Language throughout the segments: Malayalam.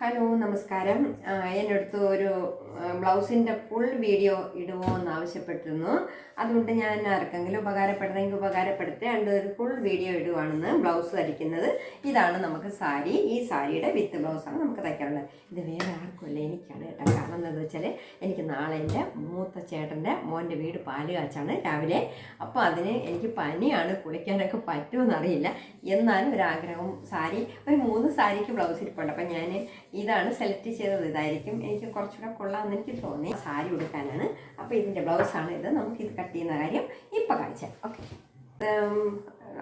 ഹലോ നമസ്കാരം. എന്നടുത്ത് ഒരു ബ്ലൗസിന്റെ ഫുൾ വീഡിയോ ഇടുമോ എന്ന് ആവശ്യപ്പെട്ടിരുന്നു. അതുകൊണ്ട് ഞാൻ ആർക്കെങ്കിലും ഉപകാരപ്പെടണമെങ്കിൽ ഉപകാരപ്പെടുത്തി അതിന്റെ ഒരു ഫുൾ വീഡിയോ ഇടുവാണെന്ന് ബ്ലൗസ് തയ്ക്കുന്നത് ഇതാണ് നമുക്ക് സാരി. ഈ സാരിയുടെ വിത്ത് ബ്ലൗസാണ് നമുക്ക് തയ്ക്കാനുള്ളത്. ഇത് വേറെ ആർക്കുമല്ല എനിക്കാണ് കേട്ടോ. കാരണം എന്താണെന്ന് വെച്ചാൽ എനിക്ക് നാളെ എന്റെ മൂത്ത ചേട്ടന്റെ മോന്റെ വീട് പാൽ കാച്ചാണ് രാവിലെ. അപ്പോൾ അതിന് എനിക്ക് പനിയാണ് കുളിക്കാനൊക്കെ പറ്റുമെന്നറിയില്ല എന്നാലും ഒരാഗ്രഹം സാരി ഒരു മൂന്ന് സാരിക്ക് ബ്ലൗസ് ഇരിപ്പുണ്ട്. അപ്പം ഞാൻ ഇതാണ് സെലക്ട് ചെയ്തത്. ഇതായിരിക്കും എനിക്ക് കുറച്ചുകൂടെ കൊള്ളാമെന്ന് എനിക്ക് തോന്നി. സാരി ഉടുക്കാനാണ്. അപ്പോൾ ഇതിന്റെ ബ്ലൗസാണ് ഇത്. നമുക്ക് ഇത് കട്ട് ചെയ്യുന്ന കാര്യം ഇപ്പോൾ കാണിച്ചാൽ ഓക്കെ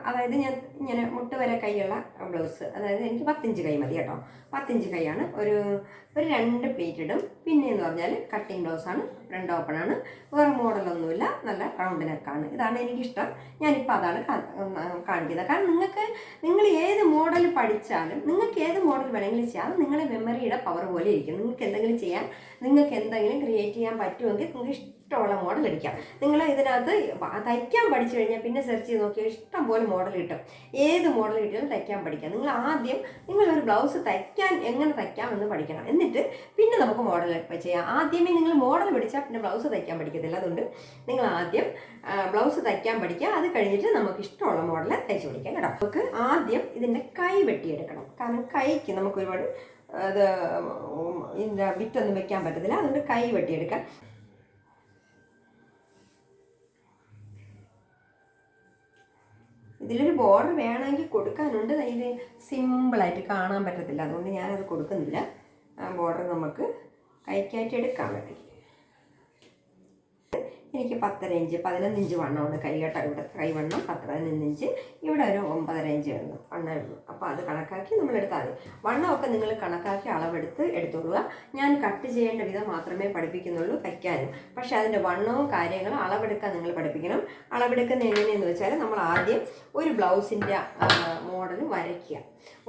അതായത് ഞാൻ ഇങ്ങനെ മുട്ട് വരെ കൈയുള്ള ബ്ലൗസ്. അതായത് എനിക്ക് പത്തിഞ്ച് കൈ മതി കേട്ടോ. പത്തിഞ്ച് കൈയാണ്. ഒരു ഒരു രണ്ട് പ്ലേറ്റ് ഇടും. പിന്നെ എന്ന് പറഞ്ഞാൽ കട്ടിങ് ബ്ലൗസാണ് രണ്ട് ഓപ്പൺ ആണ്. വേറെ മോഡലൊന്നുമില്ല നല്ല റൗണ്ട് നെക്കാണ് ഇതാണ് എനിക്കിഷ്ടം. ഞാനിപ്പോൾ അതാണ് കാണിക്കുന്നത്. കാരണം നിങ്ങൾക്ക് നിങ്ങൾ ഏത് മോഡൽ പഠിച്ചാലും നിങ്ങൾക്ക് ഏത് മോഡൽ വേണമെങ്കിലും ചെയ്യാം. അത് നിങ്ങളുടെ മെമ്മറിയുടെ പവർ പോലെ ഇരിക്കും. നിങ്ങൾക്ക് എന്തെങ്കിലും ചെയ്യാൻ നിങ്ങൾക്ക് എന്തെങ്കിലും ക്രിയേറ്റ് ചെയ്യാൻ പറ്റുമെങ്കിൽ നിങ്ങൾക്ക് ഇഷ്ടമുള്ള മോഡൽ അടിക്കാം നിങ്ങൾ ഇതിനകത്ത് തയ്ക്കാൻ പഠിച്ചു കഴിഞ്ഞാൽ പിന്നെ സെർച്ച് ചെയ്ത് നോക്കിയാൽ ഇഷ്ടം പോലെ മോഡൽ കിട്ടും. ഏത് മോഡൽ കിട്ടിയാലും തയ്ക്കാൻ പഠിക്കാം. നിങ്ങൾ ആദ്യം നിങ്ങൾ ഒരു ബ്ലൗസ് തയ്ക്കാൻ എങ്ങനെ തയ്ക്കാം എന്ന് പഠിക്കണം. എന്നിട്ട് പിന്നെ നമുക്ക് മോഡൽ ചെയ്യാം. ആദ്യമേ നിങ്ങൾ മോഡൽ പഠിച്ചാൽ പിന്നെ ബ്ലൗസ് തയ്ക്കാൻ പഠിക്കത്തില്ല. അതുകൊണ്ട് നിങ്ങൾ ആദ്യം ബ്ലൗസ് തയ്ക്കാൻ പഠിക്കുക. അത് കഴിഞ്ഞിട്ട് നമുക്ക് ഇഷ്ടമുള്ള മോഡൽ തയ്ച്ചു പഠിക്കാം കേട്ടോ. നമുക്ക് ആദ്യം ഇതിന്റെ കൈ വെട്ടിയെടുക്കണം. കാരണം കൈക്ക് നമുക്ക് ഒരുപാട് അത് ഇതിന്റെ വിറ്റൊന്നും വെക്കാൻ പറ്റത്തില്ല. അതുകൊണ്ട് കൈ വെട്ടിയെടുക്കാം. ഇതിലൊരു ബോർഡർ വേണമെങ്കിൽ കൊടുക്കാനുണ്ട്. ഇത് സിമ്പിളായിട്ട് കാണാൻ പറ്റത്തില്ല. അതുകൊണ്ട് ഞാനത് കൊടുക്കുന്നില്ല. ആ ബോർഡർ നമുക്ക് കൈക്കായിട്ട് എടുക്കാൻ വേണമെങ്കിൽ എനിക്ക് പത്തര ഇഞ്ച് പതിനൊന്ന് ഇഞ്ച് വണ്ണമാണ് കൈ ഇവിടെ കൈ വണ്ണം പത്ത് പതിനൊന്ന് ഇഞ്ച് ഇവിടെ ഒരു ഒമ്പതര ഇഞ്ച് വേണം വണ്ണം ഉള്ളൂ അപ്പോൾ അത് കണക്കാക്കി നമ്മൾ എടുത്താൽ മതി. വണ്ണമൊക്കെ നിങ്ങൾ കണക്കാക്കി അളവെടുത്ത് എടുത്തോളുക. ഞാൻ കട്ട് ചെയ്യേണ്ട വിധം മാത്രമേ പഠിപ്പിക്കുന്നുള്ളൂ തയ്ക്കാനും. പക്ഷേ അതിന്റെ വണ്ണവും കാര്യങ്ങളും അളവെടുക്കാൻ നിങ്ങൾ പഠിപ്പിക്കണം. അളവെടുക്കുന്ന എങ്ങനെയെന്ന് വെച്ചാൽ നമ്മൾ ആദ്യം ഒരു ബ്ലൗസിന്റെ മോഡൽ വരയ്ക്കുക.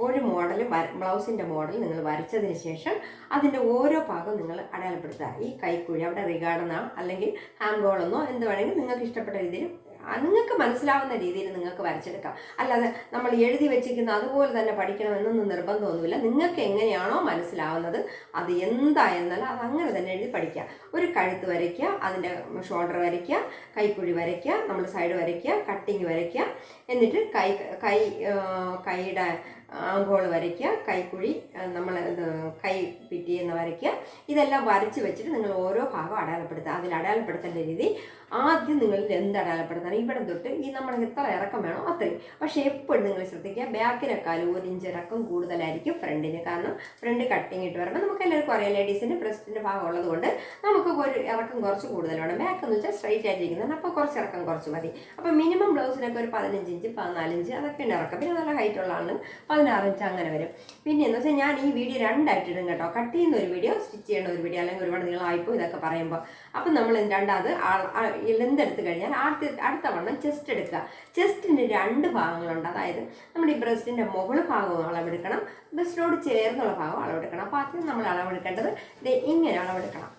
ഒരു മോഡൽ ബ്ലൗസിന്റെ മോഡൽ നിങ്ങൾ വരച്ചതിന് ശേഷം അതിന്റെ ഓരോ ഭാഗം നിങ്ങൾ അടയാളപ്പെടുത്തുക. ഈ കൈക്കുഴി അവിടെ റിഗാർഡെന്നോ അല്ലെങ്കിൽ ഹാൻഡ് ഗോളെന്നോ എന്ത് വേണമെങ്കിൽ നിങ്ങൾക്ക് ഇഷ്ടപ്പെട്ട രീതിയിൽ നിങ്ങൾക്ക് മനസ്സിലാവുന്ന രീതിയിൽ നിങ്ങൾക്ക് വരച്ചെടുക്കാം. അല്ലാതെ നമ്മൾ എഴുതി വെച്ചിരിക്കുന്ന അതുപോലെ തന്നെ പഠിക്കണമെന്നൊന്നും നിർബന്ധമൊന്നുമില്ല. നിങ്ങൾക്ക് എങ്ങനെയാണോ മനസ്സിലാവുന്നത് അത് എന്തായിരുന്നാലും അത് അങ്ങനെ തന്നെ എഴുതി പഠിക്കുക. ഒരു കഴുത്ത് വരയ്ക്കുക അതിന്റെ ഷോൾഡർ വരയ്ക്കുക കൈക്കുഴി വരയ്ക്കുക നമ്മൾ സൈഡ് വരയ്ക്കുക കട്ടിങ് വരയ്ക്കുക. എന്നിട്ട് കൈ കൈ കൈയുടെ ആങ്കോൾ വരയ്ക്കുക കൈക്കുഴി നമ്മൾ കൈ പിറ്റിയെന്ന് വരയ്ക്കുക. ഇതെല്ലാം വരച്ച് വെച്ചിട്ട് നിങ്ങൾ ഓരോ ഭാഗം അടയാളപ്പെടുത്തുക. അതിൽ അടയാളപ്പെടുത്തേണ്ട രീതി ആദ്യം നിങ്ങൾ എന്ത് അടയാളപ്പെടുത്തണം? ഇവിടെ തൊട്ട് ഈ നമ്മൾ എത്ര ഇറക്കം വേണോ അത്രയും. പക്ഷേ എപ്പോഴും നിങ്ങൾ ശ്രദ്ധിക്കുക ബാക്കിനെക്കാളും ഒരു ഇഞ്ച് ഇറക്കം കൂടുതലായിരിക്കും ഫ്രണ്ടിന്. കാരണം ഫ്രണ്ട് കട്ടിങ് ഇട്ട് വരുമ്പോൾ നമുക്ക് എല്ലാവർക്കും അറിയാം ലേഡീസിന്റെ ബ്രസ്റ്റിന്റെ ഭാഗം ഉള്ളത് കൊണ്ട് നമുക്ക് ഒരു ഇറക്കം കുറച്ച് കൂടുതൽ വേണം ബാക്ക് എന്ന് വെച്ചാൽ സ്ട്രൈറ്റ് ആയിട്ടിരിക്കുന്നത് അപ്പോൾ കുറച്ച് ഇറക്കം കുറച്ച് മതി. അപ്പോൾ മിനിമം ബ്ലൗസിനൊക്കെ ഒരു പതിനഞ്ച് ഇഞ്ച് പതിനാല് അതൊക്കെ ഉണ്ട് ഇറക്കം. പിന്നെ നല്ല ഹൈറ്റ് ഉള്ള ആളാണ് പതിനാറ് ഇഞ്ച് അങ്ങനെ വരും. പിന്നെ എന്ന് വെച്ചാൽ ഞാൻ ഈ വീഡിയോ രണ്ടായിട്ട് ഇടും കേട്ടോ. കട്ട് ചെയ്യുന്ന ഒരു വീഡിയോ സ്റ്റിച്ച് ചെയ്യുന്ന ഒരു വീഡിയോ അല്ലെങ്കിൽ ഒരുപാട് നീളമായിപ്പോ ഇതൊക്കെ പറയുമ്പോൾ അപ്പം നമ്മൾ രണ്ടാമത് ലെന്ത് എടുത്തു കഴിഞ്ഞാൽ അടുത്ത അടുത്ത വണ്ണം ചെസ്റ്റ് എടുക്കുക. ചെസ്റ്റിന് രണ്ട് ഭാഗങ്ങളുണ്ട്. അതായത് നമ്മുടെ ഈ ബ്രസ്റ്റിന്റെ മുകൾ ഭാഗവും അളവെടുക്കണം ബ്രസ്റ്റിനോട് ചേർന്നുള്ള ഭാഗം അളവെടുക്കണം. അപ്പോൾ ആദ്യം നമ്മൾ അളവെടുക്കേണ്ടത് ഇങ്ങനെ അളവെടുക്കണം.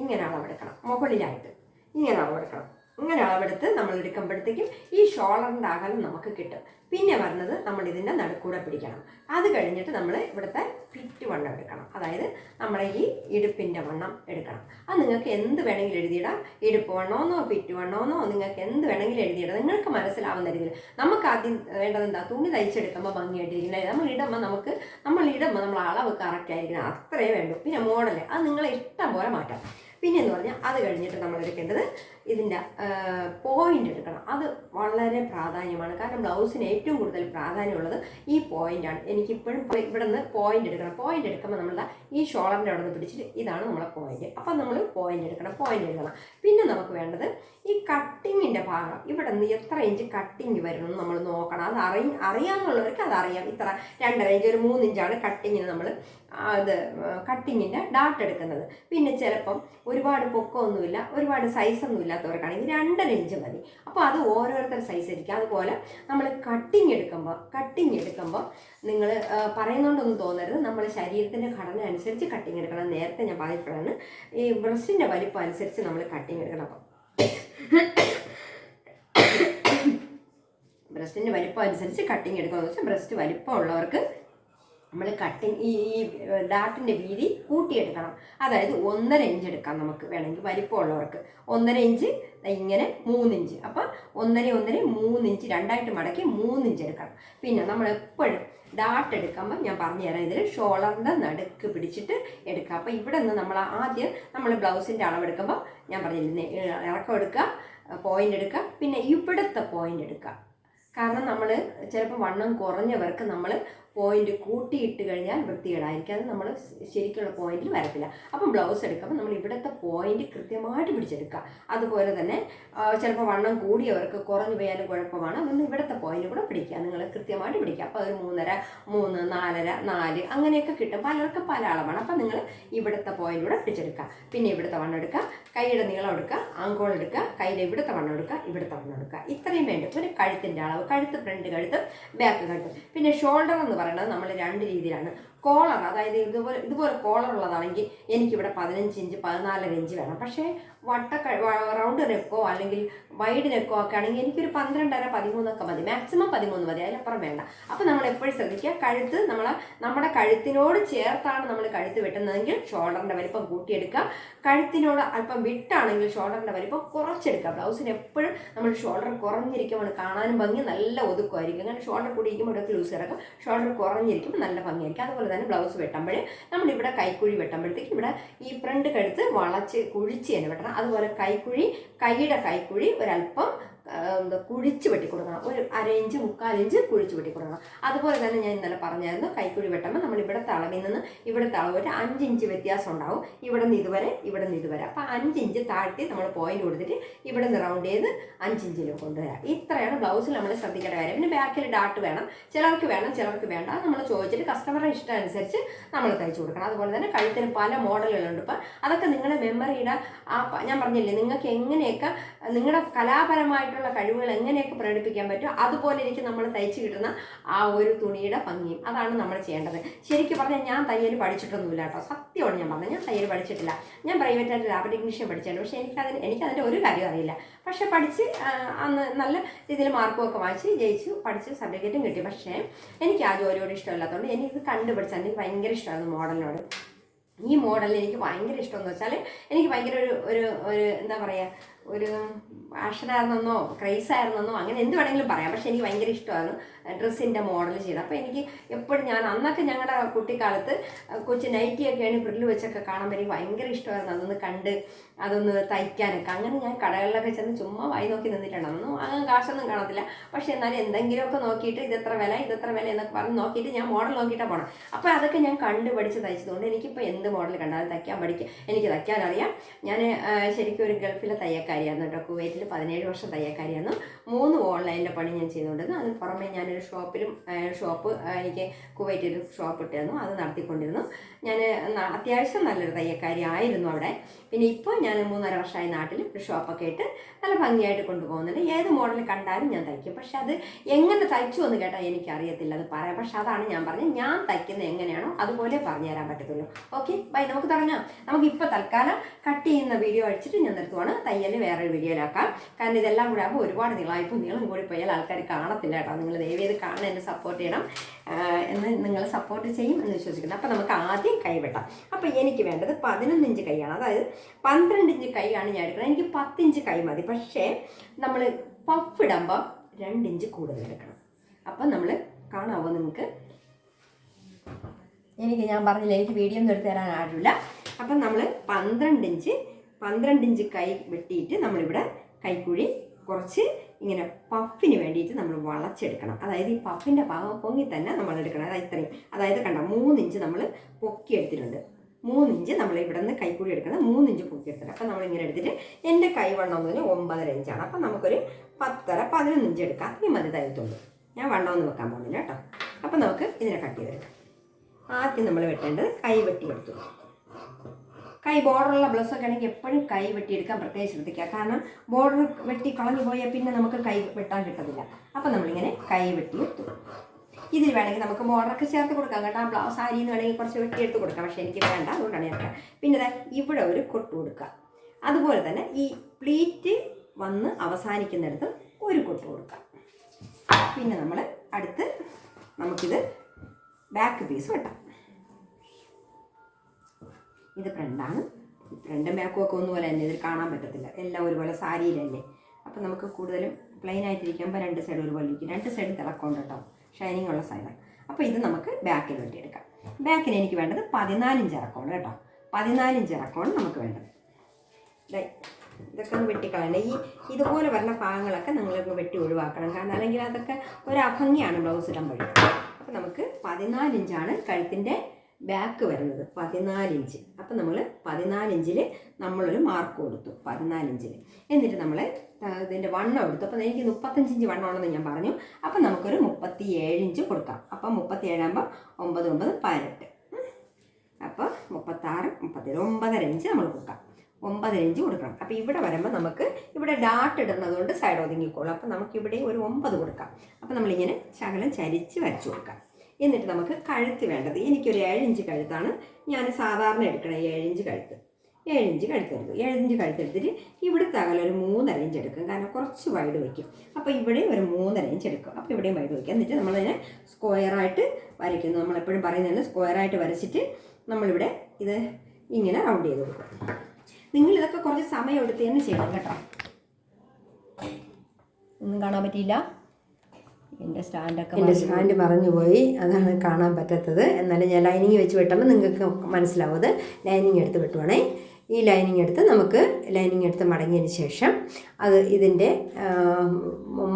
ഇങ്ങനെ അളവെടുക്കണം. മുകളിലായിട്ട് ഇങ്ങനെ അളവെടുക്കണം. ഇങ്ങനെ അളവെടുത്ത് നമ്മൾ എടുക്കുമ്പോഴത്തേക്കും ഈ ഷോളറിന്റെ അകലം നമുക്ക് കിട്ടും. പിന്നെ വരുന്നത് നമ്മൾ ഇതിന്റെ നടുക്കൂടെ പിടിക്കണം. അത് കഴിഞ്ഞിട്ട് നമ്മൾ ഇവിടുത്തെ ഫിറ്റ് വണ്ണം എടുക്കണം. അതായത് നമ്മളെ ഈ ഇടുപ്പിന്റെ വണ്ണം എടുക്കണം. അത് നിങ്ങൾക്ക് എന്ത് വേണമെങ്കിലും എഴുതിയിടാം. ഇടുപ്പ് വണ്ണമെന്നോ ഫിറ്റ് വണ്ണമെന്നോ നിങ്ങൾക്ക് എന്ത് വേണമെങ്കിലും എഴുതിയിടാം. നിങ്ങൾക്ക് മനസ്സിലാവുന്ന രീതിയിൽ. നമുക്ക് ആദ്യം വേണ്ടത് എന്താ? തുണി തയ്ച്ചെടുക്കുമ്പോൾ ഭംഗിയായിട്ടിരിക്കുന്നത് നമ്മൾ ഇടുമ്പോൾ നമുക്ക് നമ്മൾ ഇടുമ്പോൾ നമ്മൾ അളവ് കറക്റ്റ് ആയിരിക്കണം. അത്രയേ വേണ്ടൂ. പിന്നെ മോഡൽ അത് നിങ്ങളെ ഇഷ്ടം പോലെ മാറ്റാം. പിന്നെ എന്ന് പറഞ്ഞാൽ അത് കഴിഞ്ഞിട്ട് നമ്മൾ എടുക്കേണ്ടത് ഇതിന്റെ പോയിന്റ് എടുക്കണം. അത് വളരെ പ്രാധാന്യമാണ്. കാരണം ബ്ലൗസിന് ഏറ്റവും കൂടുതൽ പ്രാധാന്യമുള്ളത് ഈ പോയിന്റാണ് എനിക്കിപ്പോഴും ഇവിടെ നിന്ന് പോയിന്റ് എടുക്കണം. പോയിന്റ് എടുക്കുമ്പോൾ നമ്മളുടെ ഈ ഷോളറിന്റെ അവിടെ നിന്ന് പിടിച്ചിട്ട് ഇതാണ് നമ്മളെ പോയിന്റ് അപ്പം നമ്മൾ പോയിന്റ് എടുക്കണം പോയിന്റ് എടുക്കണം. പിന്നെ നമുക്ക് വേണ്ടത് ഈ കട്ടിങ്ങിന്റെ ഭാഗം. ഇവിടെ നിന്ന് എത്ര ഇഞ്ച് കട്ടിങ് വരണം നമ്മൾ നോക്കണം. അത് അറിയ അറിയാമെന്നുള്ളവർക്ക് അത് അറിയാം. ഇത്ര രണ്ടര ഇഞ്ച് ഒരു മൂന്നിഞ്ചാണ് കട്ടിങ്ങിന് നമ്മൾ അത് കട്ടിങ്ങിന്റെ ഡാട്ട് എടുക്കുന്നത്. പിന്നെ ചിലപ്പം ഒരുപാട് പൊക്കമൊന്നുമില്ല ഒരുപാട് സൈസൊന്നും ഇല്ലാത്തവർക്കാണെങ്കിൽ രണ്ടര ഇഞ്ച് മതി. അപ്പോൾ അത് ഓരോരുത്തർ സൈസ് ആയിരിക്കും. അതുപോലെ നമ്മൾ കട്ടിങ് എടുക്കുമ്പോൾ കട്ടിങ് എടുക്കുമ്പോൾ നിങ്ങൾ പറയുന്നതുകൊണ്ടൊന്നും തോന്നരുത്. നമ്മൾ ശരീരത്തിന്റെ ഘടന അനുസരിച്ച് കട്ടിങ് എടുക്കണം. നേരത്തെ ഞാൻ പറഞ്ഞപ്പോഴാണ് ഈ ബ്രസ്റ്റിന്റെ വലിപ്പം അനുസരിച്ച് നമ്മൾ കട്ടിങ് എടുക്കണം. അപ്പം ബ്രസ്റ്റിന്റെ വലിപ്പം അനുസരിച്ച് കട്ടിങ് എടുക്കുക എന്ന് വെച്ചാൽ ബ്രസ്റ്റ് വലിപ്പം ഉള്ളവർക്ക് നമ്മൾ കട്ടിങ് ഈ ഈ ഡാട്ടിന്റെ വീതി കൂട്ടിയെടുക്കണം. അതായത് ഒന്നര ഇഞ്ച് എടുക്കാം നമുക്ക് വേണമെങ്കിൽ വലിപ്പമുള്ളവർക്ക്. ഒന്നര ഇഞ്ച് ഇങ്ങനെ മൂന്നിഞ്ച് അപ്പം ഒന്നര ഒന്നര മൂന്നിഞ്ച് രണ്ടായിട്ട് മടക്കി മൂന്നിഞ്ച് എടുക്കണം. പിന്നെ നമ്മൾ എപ്പോഴും ഡാട്ട് എടുക്കുമ്പോൾ ഞാൻ പറഞ്ഞു തരാം ഇതിൽ ഷോളറിന്റെ നടുക്ക് പിടിച്ചിട്ട് എടുക്കുക അപ്പോൾ ഇവിടെ നിന്ന് നമ്മൾ ആദ്യം നമ്മൾ ബ്ലൗസിന്റെ അളവെടുക്കുമ്പോൾ ഞാൻ പറഞ്ഞില്ലേ ഇറക്കം എടുക്കുക പോയിന്റ് എടുക്കുക പിന്നെ ഇവിടുത്തെ പോയിന്റ് എടുക്കുക കാരണം നമ്മൾ ചിലപ്പോൾ വണ്ണം കുറഞ്ഞവർക്ക് നമ്മൾ പോയിന്റ് കൂട്ടിയിട്ട് കഴിഞ്ഞാൽ വൃത്തികേടായിരിക്കും. അത് നമ്മൾ ശരിക്കുള്ള പോയിന്റിൽ വരത്തില്ല. അപ്പം ബ്ലൗസ് എടുക്കുമ്പോൾ നമ്മൾ ഇവിടുത്തെ പോയിന്റ് കൃത്യമായിട്ട് പിടിച്ചെടുക്കുക. അതുപോലെ തന്നെ ചിലപ്പോൾ വണ്ണം കൂടിയവർക്ക് കുറഞ്ഞു പോയാലും കുഴപ്പമാണ്. അതൊന്ന് ഇവിടുത്തെ പോയിന്റ് കൂടെ പിടിക്കുക. നിങ്ങൾ കൃത്യമായിട്ട് പിടിക്കുക. അപ്പോൾ ഒരു മൂന്നര മൂന്ന് നാലര നാല് അങ്ങനെയൊക്കെ കിട്ടും. പലർക്കും പല അളവാണ്. അപ്പം നിങ്ങൾ ഇവിടുത്തെ പോയിന്റ് കൂടെ പിടിച്ചെടുക്കുക. പിന്നെ ഇവിടുത്തെ വണ്ണം എടുക്കുക. കൈയുടെ നീളം എടുക്കുക. ആങ്കോൾ എടുക്കുക. കയ്യിൽ ഇവിടുത്തെ വണ്ണം എടുക്കുക. ഇവിടുത്തെ വണ്ണം എടുക്കുക. ഇത്രയും വേണ്ട. ഒരു കഴുത്തിന്റെ അളവ്. കഴുത്ത് ഫ്രണ്ട് കഴുത്ത് ബാക്ക് കഴുത്ത്. പിന്നെ ഷോൾഡർ എന്ന് പറയുന്നത് നമ്മൾ രണ്ട് രീതിയിലാണ്. കോളർ അതായത് ഇതുപോലെ ഇതുപോലെ കോളർ ഉള്ളതാണെങ്കിൽ എനിക്കിവിടെ പതിനഞ്ച് ഇഞ്ച് പതിനാലര ഇഞ്ച് വേണം. പക്ഷേ വട്ട റൗണ്ട് നെക്കോ അല്ലെങ്കിൽ വൈഡ് നെക്കോ ഒക്കെ ആണെങ്കിൽ എനിക്കൊരു പന്ത്രണ്ടര പതിമൂന്നൊക്കെ മതി. മാക്സിമം പതിമൂന്ന് മതി. അതിലപ്പുറം വേണ്ട. അപ്പോൾ നമ്മൾ എപ്പോഴും ശ്രദ്ധിക്കുക. കഴുത്ത് നമ്മൾ നമ്മുടെ കഴുത്തിനോട് ചേർത്താണ് നമ്മൾ കഴുത്ത് വെട്ടുന്നതെങ്കിൽ ഷോൾഡറിന്റെ വലിപ്പം കൂട്ടിയെടുക്കുക. കഴുത്തിനോട് അല്പം വിട്ടാണെങ്കിൽ ഷോൾഡറിന്റെ വലിപ്പം കുറച്ചെടുക്കുക. ബ്ലൗസിന് എപ്പോഴും നമ്മൾ ഷോൾഡർ കുറഞ്ഞിരിക്കുമ്പോൾ കാണാനും ഭംഗി നല്ല ഒതുക്കുമായിരിക്കും. അങ്ങനെ ഷോൾഡർ കൂടിയിരിക്കുമ്പോൾ ഇടയ്ക്ക് ലൂസ് ഇറക്കും ഷോൾഡർ കുറഞ്ഞിരിക്കുമ്പോൾ നല്ല ഭംഗിയായിരിക്കും. അതുപോലെ തന്നെ ബ്ലൗസ് വെട്ടുമ്പോൾ നമ്മളിവിടെ കൈക്കുഴി വെട്ടുമ്പോഴത്തേക്ക് ഇവിടെ ഈ ഫ്രണ്ട് കഴുത്ത് വളച്ച് കുഴിച്ച് തന്നെ വെട്ടണം. അതുപോലെ കൈക്കുഴി കൈയുടെ കൈക്കുഴി ഒരല്പം എന്താ കുഴിച്ച് വെട്ടി കൊടുക്കണം ഒരു അരയിഞ്ച് ഇഞ്ച് കുഴിച്ച് വെട്ടി കൊടുക്കണം അതുപോലെ തന്നെ ഞാൻ ഇന്നലെ പറഞ്ഞായിരുന്നു കൈക്കുഴി വെട്ടുമ്പോൾ നമ്മൾ ഇവിടെ തളവിൽ നിന്ന് ഇവിടെ തളവ് ഒരു അഞ്ചിഞ്ച് വ്യത്യാസം ഉണ്ടാവും. ഇവിടെ നിന്ന് ഇതുവരെ ഇവിടെ നിന്ന് ഇതുവരെ. അപ്പോൾ അഞ്ചിഞ്ച് താഴ്ത്തി നമ്മൾ പോയിന്റ് കൊടുത്തിട്ട് ഇവിടെ നിന്ന് റൗണ്ട് ചെയ്ത് അഞ്ചിഞ്ചിലും കൊണ്ടുവരാം. ഇത്രയാണ് ബ്ലൗസിൽ നമ്മൾ ശ്രദ്ധിക്കേണ്ട കാര്യം. പിന്നെ ബാക്കിൽ ഡാട്ട് വേണം. ചിലർക്ക് വേണം ചിലർക്ക് വേണ്ട. നമ്മൾ ചോദിച്ചിട്ട് കസ്റ്റമറുടെ ഇഷ്ടം അനുസരിച്ച് നമ്മൾ തയ്ച്ചു കൊടുക്കണം. അതുപോലെ തന്നെ കഴുത്തിന് പല മോഡലുകളുണ്ട് ഇപ്പം. അതൊക്കെ നിങ്ങളുടെ മെമ്മറിയുടെ ആ ഞാൻ പറഞ്ഞില്ലേ നിങ്ങൾക്ക് എങ്ങനെയൊക്കെ നിങ്ങളുടെ കലാപരമായിട്ടുള്ള കഴിവുകൾ എങ്ങനെയൊക്കെ പ്രകടിപ്പിക്കാൻ പറ്റുമോ അതുപോലെ എനിക്ക് നമ്മൾ തയ്ച്ചു കിട്ടുന്ന ആ ഒരു തുണിയുടെ ഭംഗിയും അതാണ് നമ്മൾ ചെയ്യേണ്ടത്. ശരിക്കും പറഞ്ഞാൽ ഞാൻ തയ്യൽ പഠിച്ചിട്ടൊന്നുമില്ല കേട്ടോ. സത്യമാണ് ഞാൻ പറഞ്ഞത്. ഞാൻ തയ്യൽ പഠിച്ചിട്ടില്ല. ഞാൻ പ്രൈവറ്റായിട്ട് ലാബ് ടെക്നീഷ്യൻ പഠിച്ചിട്ടുണ്ട് പക്ഷേ എനിക്കതിന് എനിക്കതിന്റെ ഒരു കാര്യം അറിയില്ല. പക്ഷേ പഠിച്ച് അന്ന് നല്ല രീതിയിൽ മാർക്കും ഒക്കെ വാങ്ങിച്ച് ജയിച്ചു പഠിച്ച് സർട്ടിഫിക്കറ്റും കിട്ടി. പക്ഷേ എനിക്ക് ആ ജോലിയോട് ഇഷ്ടമില്ലാത്തതുകൊണ്ട് എനിക്കിത് കണ്ടുപിടിച്ചാൽ എനിക്ക് ഭയങ്കര ഇഷ്ടമായിരുന്നു മോഡലിനോട്. ഈ മോഡൽ എനിക്ക് ഭയങ്കര ഇഷ്ടമെന്ന് വെച്ചാൽ എനിക്ക് ഭയങ്കര ഒരു ഒരു എന്താ പറയുക ഒരു പാഷനായിരുന്നെന്നോ ക്രൈസായിരുന്നെന്നോ അങ്ങനെ എന്ത് വേണമെങ്കിലും പറയാം. പക്ഷെ എനിക്ക് ഭയങ്കര ഇഷ്ടമായിരുന്നു ഡ്രസ്സിന്റെ മോഡൽ ചെയ്ത്. അപ്പോൾ എനിക്ക് എപ്പോഴും ഞാൻ അന്നൊക്കെ ഞങ്ങളുടെ കുട്ടിക്കാലത്ത് കൊച്ചു നൈറ്റിയൊക്കെയാണ് ഫ്രില്ല് വെച്ചൊക്കെ കാണുമ്പോൾ എനിക്ക് ഭയങ്കര ഇഷ്ടമായിരുന്നു അതൊന്ന് കണ്ട് അതൊന്ന് തയ്ക്കാനൊക്കെ. അങ്ങനെ ഞാൻ കടകളിലൊക്കെ ചെന്ന് ചുമ്മാ വായി നോക്കി നിന്നിട്ടുണ്ട്. അങ്ങനെ കാശൊന്നും കാണത്തില്ല. പക്ഷെ എന്നാലും എന്തെങ്കിലുമൊക്കെ നോക്കിയിട്ട് ഇതെത്ര വില ഇതെത്ര വില എന്നൊക്കെ പറഞ്ഞ് നോക്കിയിട്ട് ഞാൻ മോഡൽ നോക്കിയിട്ടാണ് പോകണം അപ്പോൾ അതൊക്കെ ഞാൻ കണ്ട് പഠിച്ച് തയ്ച്ചതുകൊണ്ട് എനിക്കിപ്പോൾ എന്ത് മോഡൽ കണ്ടാലും തയ്ക്കാൻ പഠിക്കുക എനിക്ക് തയ്ക്കാൻ അറിയാം ഞാൻ ശരിക്കും ഒരു ഗൾഫിലെ തയ്യക്കാരിയായിരുന്നു കേട്ടോ കുവൈറ്റിൽ പതിനേഴ് വർഷം തയ്യാക്കാരിയാണ് മൂന്ന് ഓൺലൈനിലെ പണി ഞാൻ ചെയ്തുകൊണ്ടിരുന്നു. അതിന് പുറമെ ഞാനൊരു ഷോപ്പിലും ഷോപ്പ് എനിക്ക് കുവൈറ്റിൽ ഷോപ്പ് ഇട്ടിരുന്നു. അത് നടത്തിക്കൊണ്ടിരുന്നു. ഞാൻ അത്യാവശ്യം നല്ലൊരു തയ്യക്കാരി ആയിരുന്നു അവിടെ. പിന്നെ ഇപ്പോൾ ഞാൻ മൂന്നര വർഷമായി നാട്ടിൽ ഒരു ഷോപ്പൊക്കെ ഇട്ട് നല്ല ഭംഗിയായിട്ട് കൊണ്ടുപോകുന്നുണ്ട്. ഏത് മോഡൽ കണ്ടാലും ഞാൻ തയ്ക്കും. പക്ഷെ അത് എങ്ങനെ തയ്ച്ചു എന്ന് കേട്ടാൽ എനിക്കറിയത്തില്ല. അത് പറയാം. പക്ഷെ അതാണ് ഞാൻ പറഞ്ഞത്. ഞാൻ തയ്ക്കുന്നത് എങ്ങനെയാണോ അതുപോലെ പറഞ്ഞു തരാൻ പറ്റത്തുള്ളൂ. Okay bye. നമുക്ക് തുടങ്ങാം. നമുക്ക് ഇപ്പോൾ തൽക്കാലം കട്ട് ചെയ്യുന്ന വീഡിയോ അടിച്ചിട്ട് ഞാൻ നിർത്തുവാണ്. തയ്യൽ വേറൊരു വീഡിയോയിലാക്കാം. കാരണം ഇതെല്ലാം കൂടെ ആകുമ്പോൾ ഒരുപാട് നീളമായിപ്പോൾ നീളം കൂടി പോയാൽ ആൾക്കാർ കാണത്തില്ല കേട്ടോ. നിങ്ങൾ ദയവേത് കാണാൻ എന്നെ സപ്പോർട്ട് ചെയ്യണം. എന്ന് നിങ്ങൾ സപ്പോർട്ട് ചെയ്യും എന്ന് വിശ്വസിക്കുന്നു. അപ്പോൾ നമുക്ക് ആദ്യം കൈവെട്ടാം അപ്പോൾ എനിക്ക് വേണ്ടത് പതിനൊന്ന് ഇഞ്ച് കൈയാണ്. അതായത് പന്ത്രണ്ട് ഇഞ്ച് കൈയാണ് ഞാൻ എടുക്കുന്നത്. എനിക്ക് പത്തിഞ്ച് കൈ മതി. പക്ഷേ നമ്മൾ പഫ് ഇടുമ്പോൾ രണ്ട് ഇഞ്ച് കൂടുതൽ എടുക്കണം. അപ്പം നമ്മൾ കാണാവോ നിങ്ങൾക്ക്? എനിക്ക് ഞാൻ പറഞ്ഞില്ല എനിക്ക് വീഡിയോ ഒന്നും എടുത്ത് തരാൻ ആരുമില്ല. അപ്പം നമ്മൾ പന്ത്രണ്ട് ഇഞ്ച് പന്ത്രണ്ട് ഇഞ്ച് കൈ വെട്ടിയിട്ട് നമ്മളിവിടെ കൈക്കുഴി കുറച്ച് ഇങ്ങനെ പഫിന് വേണ്ടിയിട്ട് നമ്മൾ വളച്ചെടുക്കണം. അതായത് ഈ പഫിന്റെ ഭാഗം പൊങ്ങി തന്നെ നമ്മൾ എടുക്കണം. അതായത് ഇത്രയും. അതായത് കണ്ട മൂന്നിഞ്ച് നമ്മൾ പൊക്കി എടുത്തിട്ടുണ്ട്. മൂന്നിഞ്ച് നമ്മൾ ഇവിടെ നിന്ന് കൈക്കൂടി എടുക്കണം. മൂന്നിഞ്ച് പൊക്കി അപ്പോൾ അപ്പം നമ്മളിങ്ങനെ എടുത്തിട്ട് എന്റെ കൈവണ്ണം എന്ന് പറഞ്ഞാൽ ഒമ്പതര ഇഞ്ചാണ്. അപ്പം നമുക്കൊരു പത്തര പതിനൊന്ന് ഇഞ്ച് എടുക്കാം. അത്രയും മതി തരത്തുള്ളൂ ഞാൻ വണ്ണം എന്ന് വെക്കാൻ പോകുന്നില്ല കേട്ടോ. അപ്പം നമുക്ക് ഇതിനെ കട്ട് ചെയ്തെടുക്കാം. ആദ്യം നമ്മൾ വെട്ടേണ്ടത് കൈ വെട്ടി എടുത്തു. കൈ ബോർഡറുള്ള ബ്ലൗസൊക്കെ ആണെങ്കിൽ എപ്പോഴും കൈ വെട്ടിയെടുക്കാൻ പ്രത്യേകം ശ്രദ്ധിക്കുക. കാരണം ബോർഡർ വെട്ടി കളഞ്ഞു പോയാൽ പിന്നെ നമുക്ക് കൈ വെട്ടാൻ കിട്ടത്തില്ല. അപ്പം നമ്മളിങ്ങനെ കൈ വെട്ടി എടുത്തു. ഇതിൽ വേണമെങ്കിൽ നമുക്ക് ബോർഡറൊക്കെ ചേർത്ത് കൊടുക്കാം കേട്ടോ. ആ ബ്ലൗസ് സാരിന്ന് വേണമെങ്കിൽ കുറച്ച് വെട്ടിയെടുത്ത് കൊടുക്കാം. പക്ഷേ എനിക്ക് വേണ്ട. അതുകൊണ്ടാണ് ഞാൻ. പിന്നെ ഇവിടെ ഒരു കൊട്ട് കൊടുക്കുക. അതുപോലെ തന്നെ ഈ പ്ലീറ്റ് വന്ന് അവസാനിക്കുന്നിടത്ത് ഒരു കൊട്ട് കൊടുക്കാം പിന്നെ നമ്മൾ അടുത്ത് നമുക്കിത് ബാക്ക് പീസ് വെട്ടാം. ഇത് ഫ്രണ്ടാണ് ഫ്രണ്ടും ബാക്കും ഒക്കെ ഒന്നുപോലെ തന്നെ ഇതിൽ കാണാൻ പറ്റത്തില്ല. എല്ലാം ഒരുപോലെ സാരിയിലല്ലേ. അപ്പം നമുക്ക് കൂടുതലും പ്ലെയിൻ ആയിട്ടിരിക്കുമ്പോൾ രണ്ട് സൈഡ് ഒരുപോലെ ഇരിക്കും. രണ്ട് സൈഡ് തിളക്കമുണ്ട് കേട്ടോ. ഷൈനിങ് ഉള്ള സൈഡാണ് അപ്പോൾ ഇത് നമുക്ക് ബാക്കിൽ വെട്ടിയെടുക്കാം ബാക്കിന് എനിക്ക് വേണ്ടത് പതിനാലിഞ്ച് ഇറക്കമാണ് കേട്ടോ. പതിനാലിഞ്ച് ഇറക്കമാണ് നമുക്ക് വേണ്ടത്. ഇതൊക്കെ ഒന്ന് വെട്ടിക്കളയണം ഈ ഇതുപോലെ വരുന്ന ഭാഗങ്ങളൊക്കെ നിങ്ങളൊന്ന് വെട്ടി ഒഴിവാക്കണം. കാരണം അല്ലെങ്കിൽ അതൊക്കെ ഒരു അഭംഗിയാണ് ബ്ലൗസ് ഇടാൻ വഴി അപ്പോൾ നമുക്ക് പതിനാലിഞ്ചാണ് കഴുത്തിന്റെ ബാക്ക് വരുന്നത് പതിനാലിഞ്ച് അപ്പം നമ്മൾ പതിനാലിഞ്ചിൽ നമ്മളൊരു മാർക്ക് കൊടുത്തു പതിനാലിഞ്ചിൽ എന്നിട്ട് നമ്മൾ ഇതിന്റെ വണ്ണം എടുത്തു. അപ്പം എനിക്ക് മുപ്പത്തഞ്ചിഞ്ച് വണ്ണമാണെന്ന് ഞാൻ പറഞ്ഞു. അപ്പം നമുക്കൊരു മുപ്പത്തി ഇഞ്ച് കൊടുക്കാം. അപ്പം മുപ്പത്തി ഏഴാകുമ്പോൾ ഒമ്പത് ഒമ്പത് പതിനെട്ട്. അപ്പോൾ മുപ്പത്താറ് മുപ്പത്തേഴ് ഒമ്പതര ഇഞ്ച് നമ്മൾ കൊടുക്കാം. ഒമ്പതര ഇഞ്ച് കൊടുക്കണം. അപ്പോൾ ഇവിടെ വരുമ്പോൾ നമുക്ക് ഇവിടെ ഡാട്ട് ഇടുന്നത് കൊണ്ട് സൈഡ് ഒതുങ്ങിക്കോളും. അപ്പോൾ നമുക്ക് ഇവിടെ ഒരു ഒമ്പത് കൊടുക്കാം. അപ്പോൾ നമ്മളിങ്ങനെ ശകലം ചരിച്ച് വരച്ചു കൊടുക്കാം. എന്നിട്ട് നമുക്ക് കഴുത്ത് വേണ്ടത്. എനിക്കൊരു ഏഴിഞ്ച് കഴുത്താണ്. ഞാൻ സാധാരണ എടുക്കണം ഏഴിഞ്ച് കഴുത്ത്. ഏഴിഞ്ച് കഴുത്തെടുത്തു ഏഴിഞ്ച് കഴുത്തെടുത്തിട്ട് ഇവിടുത്തെ അകലെ ഒരു മൂന്നര ഇഞ്ച് എടുക്കും. കാരണം കുറച്ച് വൈഡ് വയ്ക്കും. അപ്പോൾ ഇവിടെയും ഒരു മൂന്നര ഇഞ്ച് എടുക്കും. അപ്പോൾ ഇവിടെയും വൈഡ് വയ്ക്കും. എന്നിട്ട് നമ്മളതിനെ സ്ക്വയറായിട്ട് വരയ്ക്കുന്നു. നമ്മളെപ്പോഴും പറയുന്നതിന് സ്ക്വയറായിട്ട് വരച്ചിട്ട് നമ്മളിവിടെ ഇത് ഇങ്ങനെ റൗണ്ട് ചെയ്ത് കൊടുക്കും. നിങ്ങൾ ഇതൊക്കെ കുറച്ച് സമയം എടുത്ത് തന്നെ ചെയ്യണം കേട്ടോ. ഒന്നും കാണാൻ പറ്റിയില്ല. എന്റെ സ്റ്റാൻഡൊക്കെ എന്റെ സ്റ്റാൻഡ് മറഞ്ഞു പോയി അതാണ് കാണാൻ പറ്റാത്തത്. എന്നാലും ഞാൻ ലൈനിങ് വെച്ച് വെട്ടുമ്പോൾ നിങ്ങൾക്ക് മനസ്സിലാവും. അത് ലൈനിങ് എടുത്ത് വെട്ടുവാണേ. ഈ ലൈനിങ് എടുത്ത് നമുക്ക് ലൈനിങ് എടുത്ത് മടങ്ങിയതിന് ശേഷം അത് ഇതിന്റെ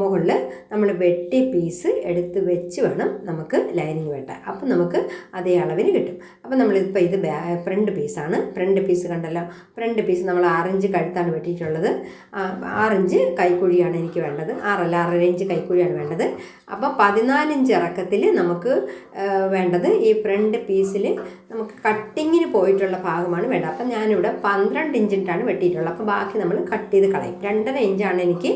മുകളിൽ നമ്മൾ വെട്ടി പീസ് എടുത്ത് വെച്ച് വേണം നമുക്ക് ലൈനിങ് വെട്ടാൻ. അപ്പം നമുക്ക് അതേ അളവിന് കിട്ടും. അപ്പം നമ്മളിപ്പോൾ ഇത് ഫ്രണ്ട് പീസാണ് ഫ്രണ്ട് പീസ് കണ്ടല്ലോ. ഫ്രണ്ട് പീസ് നമ്മൾ ആറഞ്ച് കഴുത്താണ് വെട്ടിയിട്ടുള്ളത്. ആറിഞ്ച് കൈക്കുഴിയാണ് എനിക്ക് വേണ്ടത്. ആറല്ല ആറര ഇഞ്ച് കൈക്കുഴിയാണ് വേണ്ടത്. അപ്പോൾ പതിനാലിഞ്ച് ഇറക്കത്തിൽ നമുക്ക് വേണ്ടത് ഈ ഫ്രണ്ട് പീസിൽ നമുക്ക് കട്ടിങ്ങിന് പോയിട്ടുള്ള ഭാഗമാണ് വേണ്ടത്. അപ്പം ഞാനിവിടെ പന്ത്രണ്ട് ഇഞ്ചിട്ടാണ് വെട്ടിയിട്ടുള്ളത്. അപ്പോൾ ബാക്കി നമ്മൾ കട്ട് ചെയ്ത് കളയും. രണ്ടര ഇഞ്ചാണ് എനിക്ക്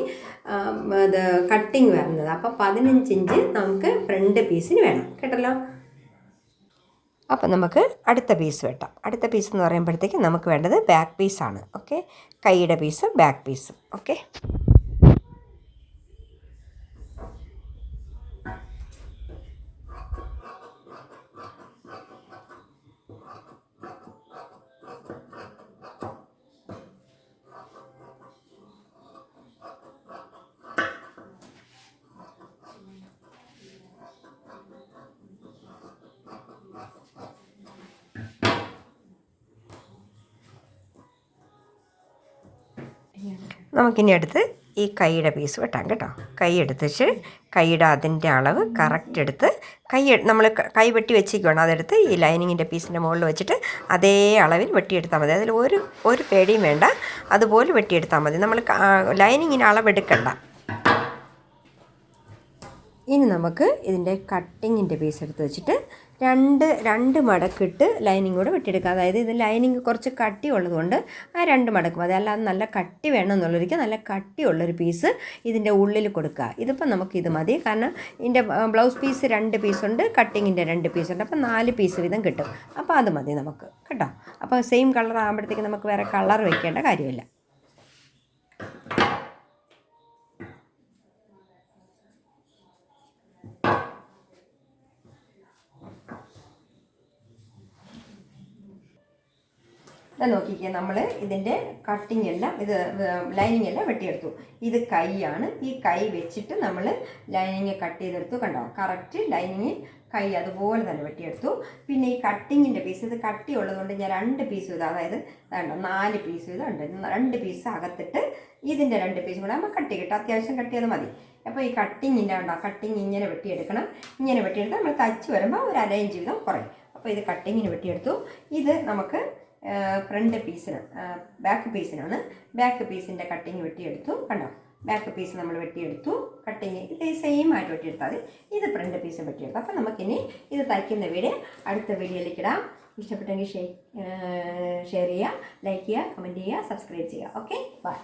ഇത് കട്ടിങ് വരുന്നത്. അപ്പോൾ പതിനഞ്ച് ഇഞ്ച് നമുക്ക് ഫ്രണ്ട് പീസിന് വേണം. കേട്ടല്ലോ? അപ്പോൾ നമുക്ക് അടുത്ത പീസ് വെട്ടാം. അടുത്ത പീസ് എന്ന് പറയുമ്പോഴത്തേക്ക് നമുക്ക് വേണ്ടത് ബാക്ക് പീസാണ് ഓക്കെ കൈയുടെ പീസ് ബാക്ക് പീസ് ഓക്കെ നമുക്കിനി അടുത്ത് ഈ കൈയുടെ പീസ് വെട്ടാം കേട്ടോ. കൈ എടുത്തിട്ട് കൈയുടെ അതിന്റെ അളവ് കറക്റ്റ് എടുത്ത് കൈ നമ്മൾ കൈ വെട്ടി വെച്ചിരിക്കുകയാണ് അതെടുത്ത് ഈ ലൈനിങ്ങിന്റെ പീസിന്റെ മുകളിൽ വെച്ചിട്ട് അതേ അളവിൽ വെട്ടിയെടുത്താൽ മതി. അതിൽ ഒരു ഒരു പേടിയും വേണ്ട. അതുപോലെ വെട്ടിയെടുത്താൽ മതി. നമ്മൾ ലൈനിങ്ങിന് അളവെടുക്കണ്ട ഇനി നമുക്ക് ഇതിന്റെ കട്ടിങ്ങിന്റെ പീസ് എടുത്ത് വെച്ചിട്ട് രണ്ട് രണ്ട് മടക്കിട്ട് ലൈനിങ് കൂടെ വെട്ടിയെടുക്കുക. അതായത് ഇത് ലൈനിങ് കുറച്ച് കട്ടി ഉള്ളതുകൊണ്ട് ആ രണ്ട് മടക്കും. മതി അല്ലാതെ നല്ല കട്ടി വേണം എന്നുള്ളവർക്ക് നല്ല കട്ടിയുള്ളൊരു പീസ് ഇതിന്റെ ഉള്ളിൽ കൊടുക്കുക. ഇതിപ്പോൾ നമുക്ക് ഇത് മതി. കാരണം ഇതിന്റെ ബ്ലൗസ് പീസ് രണ്ട് പീസുണ്ട് കട്ടിങ്ങിന്റെ രണ്ട് പീസുണ്ട് അപ്പോൾ നാല് പീസ് വീതം കിട്ടും. അപ്പോൾ അത് മതി നമുക്ക്. കേട്ടോ? അപ്പോൾ സെയിം കളർ ആകുമ്പോഴത്തേക്ക് നമുക്ക് വേറെ കളർ വയ്ക്കേണ്ട കാര്യമില്ല. ഇത് നോക്കിക്കേ നമ്മൾ ഇതിന്റെ കട്ടിങ് എല്ലാം ഇത് ലൈനിങ് എല്ലാം വെട്ടിയെടുത്തു. ഇത് കൈയാണ്. ഈ കൈ വെച്ചിട്ട് നമ്മൾ ലൈനിങ് കട്ട് ചെയ്തെടുത്തു. കണ്ടോ? കറക്റ്റ് ലൈനിങ് കൈ അതുപോലെ തന്നെ വെട്ടിയെടുത്തു. പിന്നെ ഈ കട്ടിങ്ങിന്റെ പീസ് ഇത് കട്ടി ഉള്ളതുകൊണ്ട് ഞാൻ രണ്ട് പീസ് ഇത് അതായത് വേണ്ട നാല് പീസ് ഇത് ഉണ്ട്. രണ്ട് പീസ് അകത്തിട്ട് ഇതിന്റെ രണ്ട് പീസും കൂടെ നമ്മൾ കട്ടി കിട്ടും അത്യാവശ്യം കട്ടിയത് മതി. അപ്പോൾ ഈ കട്ടിങ്ങിന്റെ ഉണ്ടോ കട്ടിങ് ഇങ്ങനെ വെട്ടിയെടുക്കണം. ഇങ്ങനെ വെട്ടിയെടുത്ത് നമ്മൾ തച്ച് വരുമ്പോൾ ഒരു അലൈൻ ജീവിതം കുറയും. അപ്പോൾ ഇത് കട്ടിങ്ങിന് വെട്ടിയെടുത്തു. ഇത് നമുക്ക് ഫ്രണ്ട് പീസിന് ബാക്ക് പീസിനാണ് ബാക്ക് പീസിന്റെ കട്ടിങ് വെട്ടിയെടുത്തു. കണ്ടോ? ബാക്ക് പീസ് നമ്മൾ വെട്ടിയെടുത്തു. കട്ടിങ് ഇത് സെയിം ആയിട്ട് വെട്ടിയെടുത്താൽ ഇത് ഫ്രണ്ട് പീസ് വെട്ടിയെടുത്തു. അപ്പോൾ നമുക്കിനി ഇത് തയ്ക്കുന്ന വീഡിയോ അടുത്ത വീഡിയോയിലേക്ക് ഇടാം. ഇഷ്ടപ്പെട്ടെങ്കിൽ ഷെയർ ചെയ്യുക ലൈക്ക് ചെയ്യുക കമന്റ് ചെയ്യുക സബ്സ്ക്രൈബ് ചെയ്യുക. Okay bye